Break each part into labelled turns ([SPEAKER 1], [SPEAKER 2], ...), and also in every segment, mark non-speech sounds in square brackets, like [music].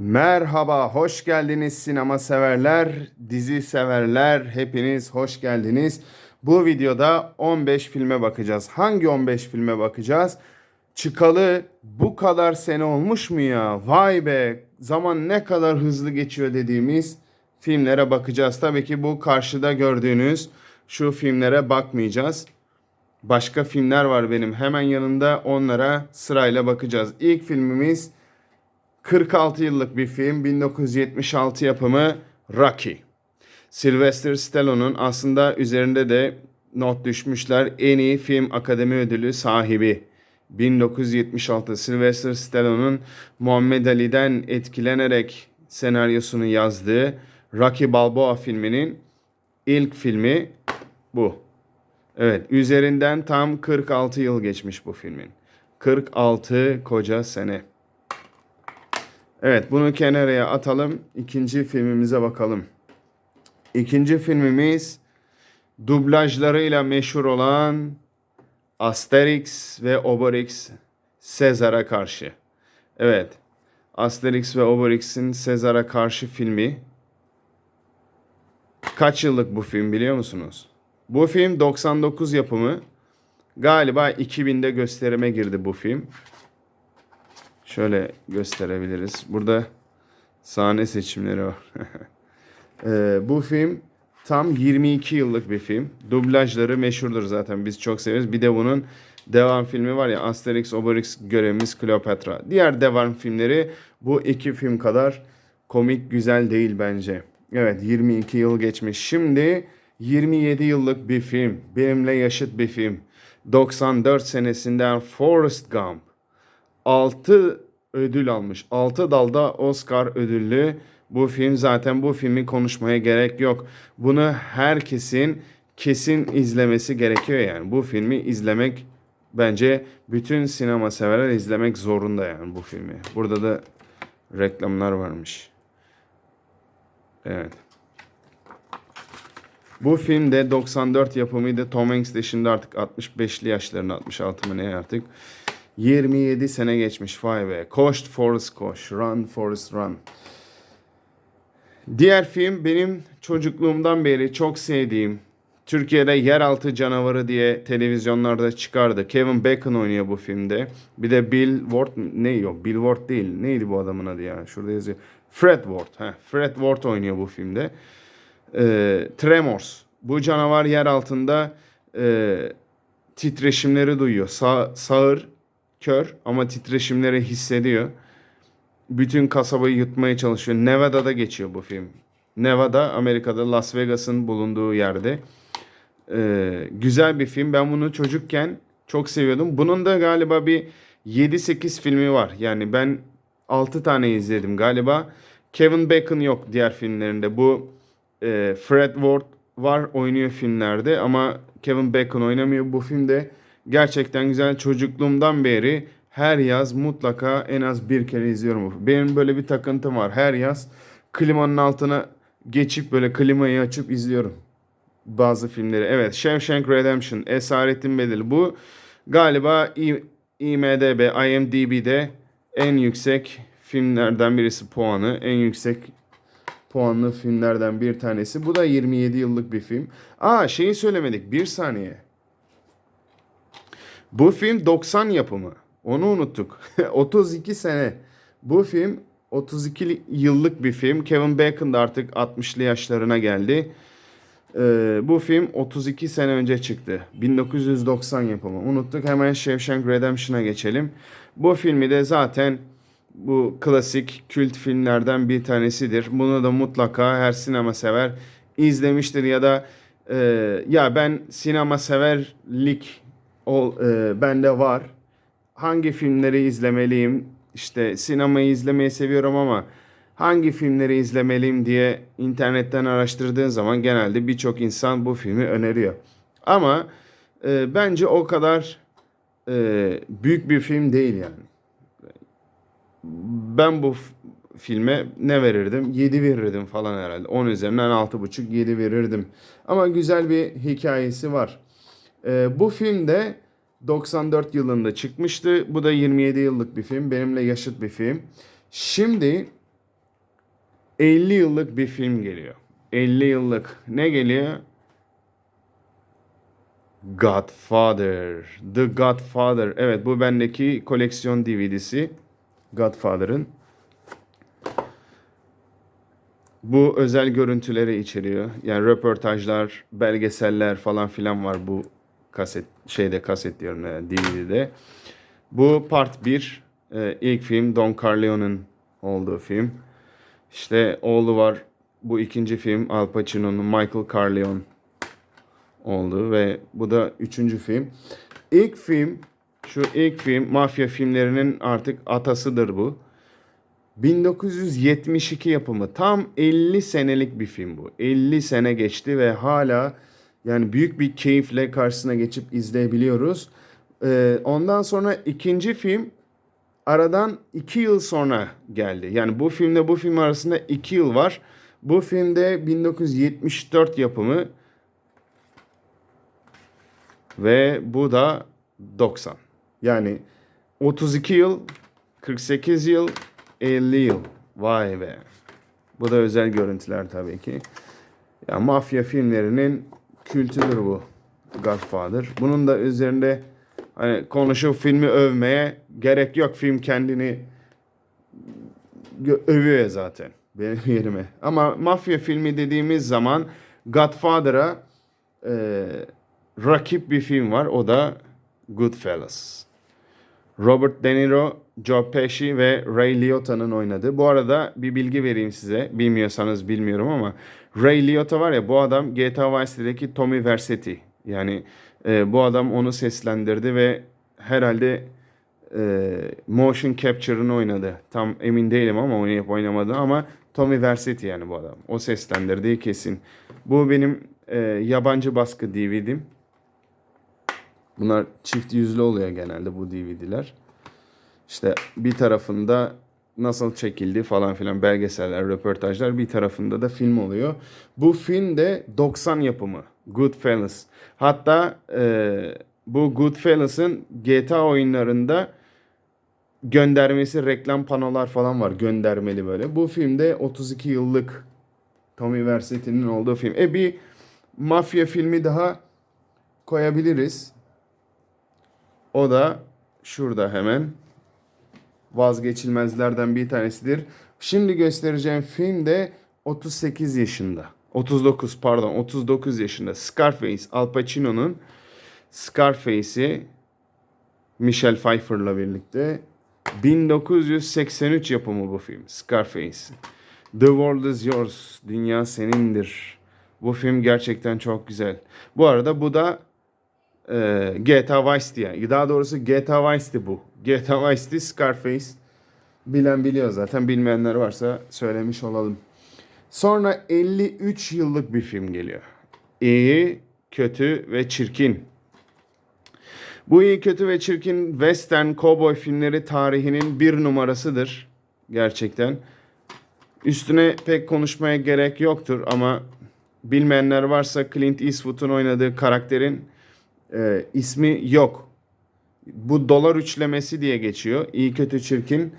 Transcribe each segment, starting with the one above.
[SPEAKER 1] Merhaba, hoş geldiniz sinema severler, dizi severler, hepiniz hoş geldiniz. Bu videoda 15 filme bakacağız. Hangi 15 filme bakacağız? Çıkalı bu kadar sene olmuş mu ya? Vay be, zaman ne kadar hızlı geçiyor dediğimiz filmlere bakacağız. Tabii ki bu karşıda gördüğünüz şu filmlere bakmayacağız. Başka filmler var benim hemen yanında onlara sırayla bakacağız. İlk filmimiz 46 yıllık bir film 1976 yapımı Rocky. Sylvester Stallone'un aslında üzerinde de not düşmüşler en iyi film akademi ödülü sahibi. 1976 Sylvester Stallone'un Muhammed Ali'den etkilenerek senaryosunu yazdığı Rocky Balboa filminin ilk filmi bu. Evet, üzerinden tam 46 yıl geçmiş bu filmin. 46 koca sene. Evet bunu kenarıya atalım. İkinci filmimize bakalım. İkinci filmimiz dublajlarıyla meşhur olan Asterix ve Obelix Sezar'a karşı. Evet. Asterix ve Obelix'in Sezar'a karşı filmi. Kaç yıllık bu film biliyor musunuz? Bu film 99 yapımı. Galiba 2000'de gösterime girdi bu film. Şöyle gösterebiliriz. Burada sahne seçimleri var. [laughs] Ee, bu film tam 22 yıllık bir film. Dublajları meşhurdur zaten. Biz çok severiz. Bir de bunun devam filmi var ya Asterix Obelix görevimiz Kleopatra. Diğer devam filmleri bu iki film kadar komik güzel değil bence. Evet 22 yıl geçmiş. Şimdi 27 yıllık bir film. Benimle yaşıt bir film. 94 senesinden Forrest Gump. 6 ödül almış. 6 dalda Oscar ödüllü. Bu film zaten bu filmi konuşmaya gerek yok. Bunu herkesin kesin izlemesi gerekiyor yani. Bu filmi izlemek bence bütün sinema severler izlemek zorunda yani bu filmi. Burada da reklamlar varmış. Evet. Bu film de 94 yapımıydı. Tom Hanks de şimdi artık 65'li yaşlarında 66 mı ne artık. 27 sene geçmiş vay be. Koş Forrest koş. Run Forrest run. Diğer film benim çocukluğumdan beri çok sevdiğim. Türkiye'de Yeraltı Canavarı diye televizyonlarda çıkardı. Kevin Bacon oynuyor bu filmde. Bir de Bill Ward ne yok Bill Ward değil. Neydi bu adamın adı ya? Şurada yazıyor. Fred Ward. Heh, Fred Ward oynuyor bu filmde. Ee, Tremors. Bu canavar yer altında e, titreşimleri duyuyor. Sa sağır, kör ama titreşimleri hissediyor. Bütün kasabayı yutmaya çalışıyor. Nevada'da geçiyor bu film. Nevada, Amerika'da Las Vegas'ın bulunduğu yerde. Ee, güzel bir film. Ben bunu çocukken çok seviyordum. Bunun da galiba bir 7-8 filmi var. Yani ben 6 tane izledim galiba. Kevin Bacon yok diğer filmlerinde. Bu e, Fred Ward var oynuyor filmlerde ama Kevin Bacon oynamıyor. Bu filmde gerçekten güzel. Çocukluğumdan beri her yaz mutlaka en az bir kere izliyorum. Benim böyle bir takıntım var. Her yaz klimanın altına geçip böyle klimayı açıp izliyorum bazı filmleri. Evet, Shawshank Redemption, Esaretin Bedeli. Bu galiba IMDb, IMDb'de en yüksek filmlerden birisi puanı. En yüksek puanlı filmlerden bir tanesi. Bu da 27 yıllık bir film. Aa şeyi söylemedik. Bir saniye. Bu film 90 yapımı. Onu unuttuk. [laughs] 32 sene. Bu film 32 yıllık bir film. Kevin Bacon da artık 60'lı yaşlarına geldi. Ee, bu film 32 sene önce çıktı. 1990 yapımı. Unuttuk. Hemen Shawshank Redemption'a geçelim. Bu filmi de zaten bu klasik kült filmlerden bir tanesidir. Bunu da mutlaka her sinema sever izlemiştir ya da e, ya ben sinema severlik ol, e, bende var. Hangi filmleri izlemeliyim? İşte sinemayı izlemeyi seviyorum ama hangi filmleri izlemeliyim diye internetten araştırdığın zaman genelde birçok insan bu filmi öneriyor. Ama e, bence o kadar e, büyük bir film değil yani. Ben bu filme ne verirdim? 7 verirdim falan herhalde. 10 üzerinden 6,5 7 verirdim. Ama güzel bir hikayesi var. E, bu filmde 94 yılında çıkmıştı. Bu da 27 yıllık bir film. Benimle yaşıt bir film. Şimdi 50 yıllık bir film geliyor. 50 yıllık. Ne geliyor? Godfather. The Godfather. Evet bu bendeki koleksiyon DVD'si. Godfather'ın. Bu özel görüntüleri içeriyor. Yani röportajlar, belgeseller falan filan var bu kaset şeyde kaset diyorum yani DVD'de. Bu part 1. Ee, ilk film Don Corleone'un olduğu film. İşte oğlu var. Bu ikinci film Al Pacino'nun Michael Corleone oldu ve bu da üçüncü film. İlk film, şu ilk film mafya filmlerinin artık atasıdır bu. 1972 yapımı. Tam 50 senelik bir film bu. 50 sene geçti ve hala yani büyük bir keyifle karşısına geçip izleyebiliyoruz. Ee, ondan sonra ikinci film aradan 2 yıl sonra geldi. Yani bu filmle bu film arasında 2 yıl var. Bu filmde 1974 yapımı ve bu da 90. Yani 32 yıl, 48 yıl, 50 yıl. Vay be. Bu da özel görüntüler tabii ki. Ya mafya filmlerinin kültüdür bu. Godfather. Bunun da üzerinde hani konuşup filmi övmeye gerek yok. Film kendini övüyor zaten benim [laughs] yerime. Ama mafya filmi dediğimiz zaman Godfather'a e, rakip bir film var. O da Goodfellas. Robert De Niro, Joe Pesci ve Ray Liotta'nın oynadığı. Bu arada bir bilgi vereyim size. Bilmiyorsanız bilmiyorum ama Ray Liotta var ya bu adam GTA Vice City'deki Tommy Vercetti. Yani e, bu adam onu seslendirdi ve herhalde e, motion capture'ını oynadı. Tam emin değilim ama oynayıp oynamadı ama Tommy Vercetti yani bu adam. O seslendirdiği kesin. Bu benim e, yabancı baskı DVD'm. Bunlar çift yüzlü oluyor genelde bu DVD'ler. İşte bir tarafında nasıl çekildi falan filan belgeseller, röportajlar bir tarafında da film oluyor. Bu film de 90 yapımı Goodfellas. Hatta e, bu Goodfellas'ın GTA oyunlarında göndermesi reklam panolar falan var göndermeli böyle. Bu filmde 32 yıllık Tommy Vercetti'nin olduğu film. E bir mafya filmi daha koyabiliriz. O da şurada hemen vazgeçilmezlerden bir tanesidir. Şimdi göstereceğim film de 38 yaşında. 39 pardon 39 yaşında. Scarface Al Pacino'nun Scarface'i Michelle Pfeiffer'la birlikte 1983 yapımı bu film Scarface. The World is Yours. Dünya senindir. Bu film gerçekten çok güzel. Bu arada bu da e, GTA Vice City. Daha doğrusu GTA Vice City bu. GTA Vice City Scarface. Bilen biliyor zaten. Bilmeyenler varsa söylemiş olalım. Sonra 53 yıllık bir film geliyor. İyi, kötü ve çirkin. Bu iyi, kötü ve çirkin western cowboy filmleri tarihinin bir numarasıdır. Gerçekten. Üstüne pek konuşmaya gerek yoktur ama bilmeyenler varsa Clint Eastwood'un oynadığı karakterin e, ismi yok. Bu dolar üçlemesi diye geçiyor. İyi kötü çirkin.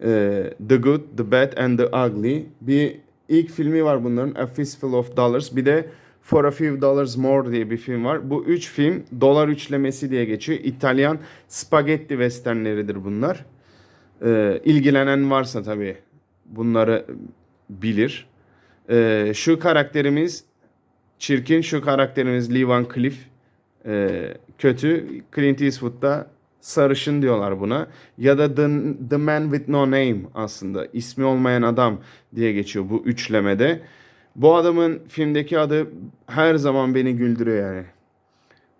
[SPEAKER 1] e, the Good, The Bad and The Ugly. Bir ilk filmi var bunların. A Fistful of Dollars. Bir de For a Few Dollars More diye bir film var. Bu üç film dolar üçlemesi diye geçiyor. İtalyan spagetti westernleridir bunlar. E, ilgilenen varsa tabii bunları bilir. E, şu karakterimiz çirkin, şu karakterimiz Lee Van Cleef e, kötü. Clint Eastwood'da sarışın diyorlar buna. Ya da The, The Man With No Name aslında. ismi olmayan adam diye geçiyor bu üçlemede. Bu adamın filmdeki adı her zaman beni güldürüyor yani.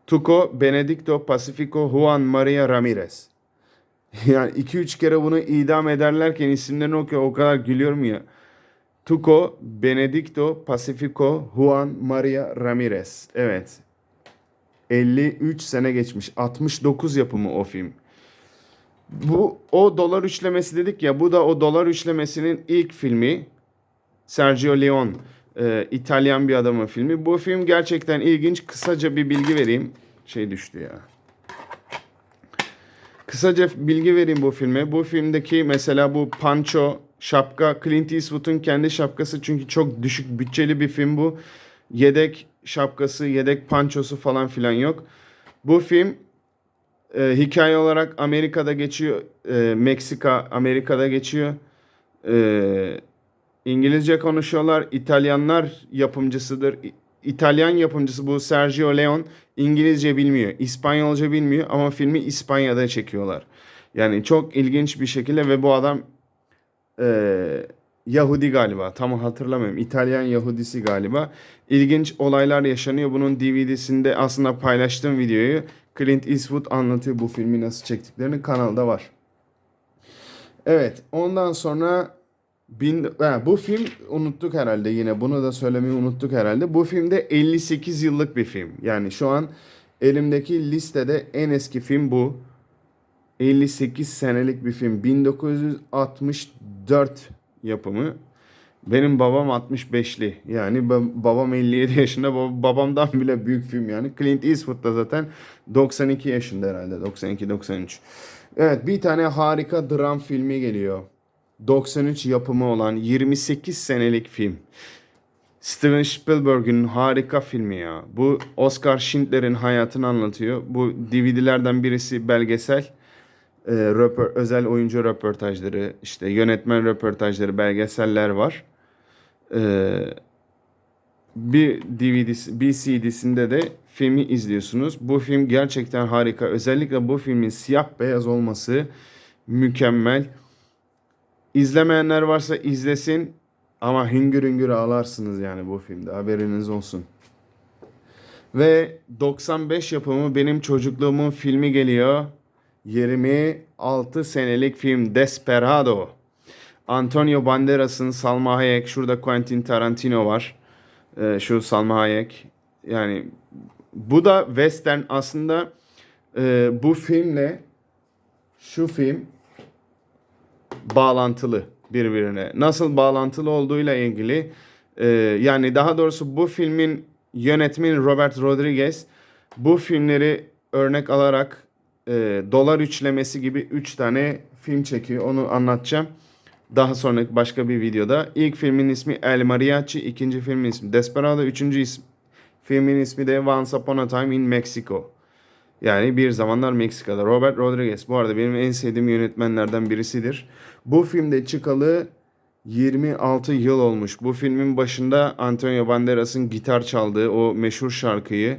[SPEAKER 1] Tuco Benedicto Pacifico Juan Maria Ramirez. [laughs] Yani 2-3 kere bunu idam ederlerken isimlerini okuyor o kadar gülüyorum ya. Tuco Benedicto Pacifico Juan Maria Ramirez. Evet. 53 sene geçmiş. 69 yapımı o film. Bu o dolar üçlemesi dedik ya bu da o dolar üçlemesinin ilk filmi. Sergio Leone e, İtalyan bir adamın filmi. Bu film gerçekten ilginç. Kısaca bir bilgi vereyim. Şey düştü ya. Kısaca bilgi vereyim bu filme. Bu filmdeki mesela bu Pancho Şapka Clint Eastwood'un kendi şapkası çünkü çok düşük bütçeli bir film bu. Yedek şapkası, yedek pançosu falan filan yok. Bu film e, hikaye olarak Amerika'da geçiyor. E, Meksika, Amerika'da geçiyor. E, İngilizce konuşuyorlar. İtalyanlar yapımcısıdır. İtalyan yapımcısı bu Sergio Leone İngilizce bilmiyor. İspanyolca bilmiyor ama filmi İspanya'da çekiyorlar. Yani çok ilginç bir şekilde ve bu adam e, Yahudi galiba. Tam hatırlamıyorum. İtalyan Yahudisi galiba. İlginç olaylar yaşanıyor. Bunun DVD'sinde aslında paylaştığım videoyu Clint Eastwood anlatıyor bu filmi nasıl çektiklerini kanalda var. Evet, ondan sonra bin, ha, bu film unuttuk herhalde yine bunu da söylemeyi unuttuk herhalde. Bu filmde 58 yıllık bir film. Yani şu an elimdeki listede en eski film bu. 58 senelik bir film. 1964 yapımı. Benim babam 65'li. Yani ba- babam 57 yaşında. Bab- babamdan bile büyük film yani. Clint Eastwood da zaten 92 yaşında herhalde. 92-93. Evet bir tane harika dram filmi geliyor. 93 yapımı olan 28 senelik film. Steven Spielberg'ün harika filmi ya. Bu Oscar Schindler'in hayatını anlatıyor. Bu DVD'lerden birisi belgesel. Ee, röpor- özel oyuncu röportajları, işte yönetmen röportajları, belgeseller var. Ee, bir DVD'si, bir CD'sinde de filmi izliyorsunuz. Bu film gerçekten harika. Özellikle bu filmin siyah beyaz olması mükemmel. İzlemeyenler varsa izlesin ama hüngür hüngür ağlarsınız yani bu filmde haberiniz olsun. Ve 95 yapımı benim çocukluğumun filmi geliyor. 26 senelik film Desperado. Antonio Banderas'ın Salma Hayek, şurada Quentin Tarantino var. Ee, şu Salma Hayek. Yani bu da western aslında e, bu filmle şu film bağlantılı birbirine. Nasıl bağlantılı olduğuyla ilgili e, yani daha doğrusu bu filmin yönetmeni Robert Rodriguez bu filmleri örnek alarak e, Dolar Üçlemesi gibi 3 tane film çekiyor. Onu anlatacağım. Daha sonraki başka bir videoda. İlk filmin ismi El Mariachi, ikinci filmin ismi Desperado, üçüncü ismi, filmin ismi de Once Upon a Time in Mexico. Yani bir zamanlar Meksika'da. Robert Rodriguez bu arada benim en sevdiğim yönetmenlerden birisidir. Bu filmde çıkalı 26 yıl olmuş. Bu filmin başında Antonio Banderas'ın gitar çaldığı o meşhur şarkıyı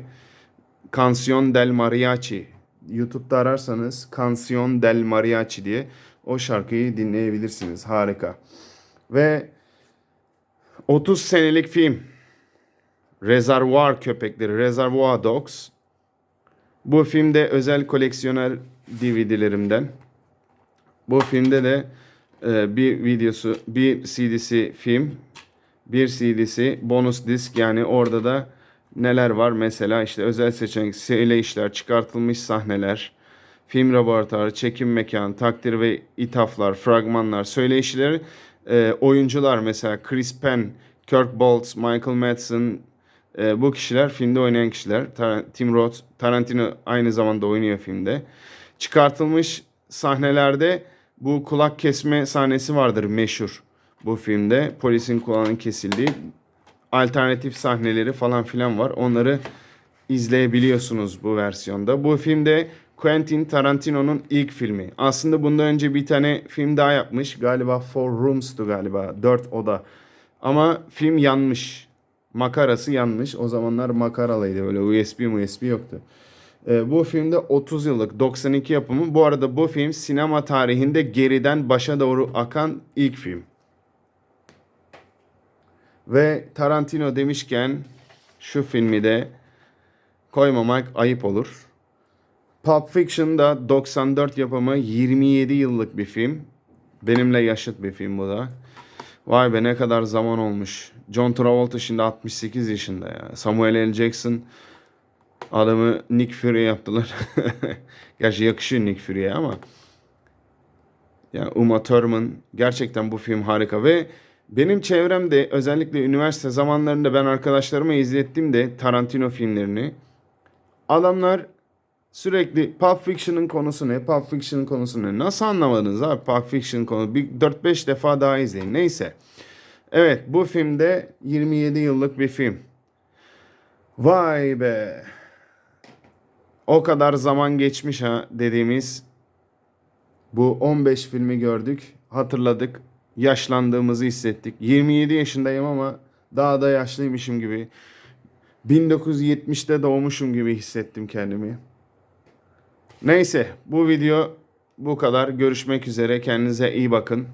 [SPEAKER 1] Canción del Mariachi YouTube'da ararsanız Canción del Mariachi diye o şarkıyı dinleyebilirsiniz. Harika. Ve 30 senelik film Rezervuar Köpekleri, Reservoir Dogs. Bu filmde özel koleksiyoner DVD'lerimden. Bu filmde de e, bir videosu, bir CD'si film, bir CD'si bonus disk yani orada da neler var mesela işte özel seçenek, işler, çıkartılmış sahneler, film laboratuvarı, çekim mekanı, takdir ve ithaflar, fragmanlar, söyleyişleri, e, oyuncular mesela Chris Penn, Kirk Bolt, Michael Madsen, e, bu kişiler filmde oynayan kişiler. Tar- Tim Roth, Tarantino aynı zamanda oynuyor filmde. Çıkartılmış sahnelerde bu kulak kesme sahnesi vardır meşhur bu filmde. Polisin kulağının kesildiği alternatif sahneleri falan filan var. Onları izleyebiliyorsunuz bu versiyonda. Bu filmde Quentin Tarantino'nun ilk filmi. Aslında bundan önce bir tane film daha yapmış. Galiba Four Rooms'tu galiba. Dört oda. Ama film yanmış. Makarası yanmış. O zamanlar makaralıydı. Böyle USB USB yoktu. Ee, bu filmde 30 yıllık 92 yapımı. Bu arada bu film sinema tarihinde geriden başa doğru akan ilk film. Ve Tarantino demişken şu filmi de koymamak ayıp olur. Pulp Fiction da 94 yapımı 27 yıllık bir film. Benimle yaşıt bir film bu da. Vay be ne kadar zaman olmuş. John Travolta şimdi 68 yaşında ya. Samuel L. Jackson adamı Nick Fury yaptılar. [laughs] Gerçi yakışıyor Nick Fury'ye ama. Yani Uma Thurman gerçekten bu film harika ve benim çevremde özellikle üniversite zamanlarında ben arkadaşlarıma izlettim de Tarantino filmlerini. Adamlar Sürekli Pulp Fiction'ın konusu ne? Pulp Fiction'ın konusu ne? Nasıl anlamadınız abi Pulp Fiction konu? Bir 4-5 defa daha izleyin. Neyse. Evet bu filmde 27 yıllık bir film. Vay be. O kadar zaman geçmiş ha dediğimiz bu 15 filmi gördük, hatırladık, yaşlandığımızı hissettik. 27 yaşındayım ama daha da yaşlıymışım gibi. 1970'te doğmuşum gibi hissettim kendimi. Neyse bu video bu kadar. Görüşmek üzere. Kendinize iyi bakın.